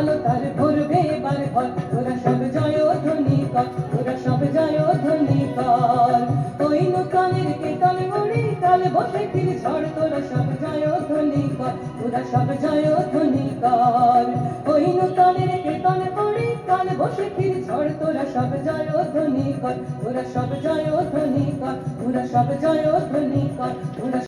ভালো তার ধরবে এবার ফল তোরা সব জয় ধ্বনি কর তোরা সব জয় ধ্বনি কর। ওই নুকানের কেতন উড়ি তালে বসে তীর ঝড়, তোরা সব জয় ধ্বনি কর তোরা সব জয় ধ্বনি কর। ওই নুকানের কেতন উড়ি তালে বসে তীর ঝড়, তোরা সব জয় ধ্বনি কর তোরা সব জয় ধ্বনি কর তোরা সব জয় ধ্বনি কর তোরা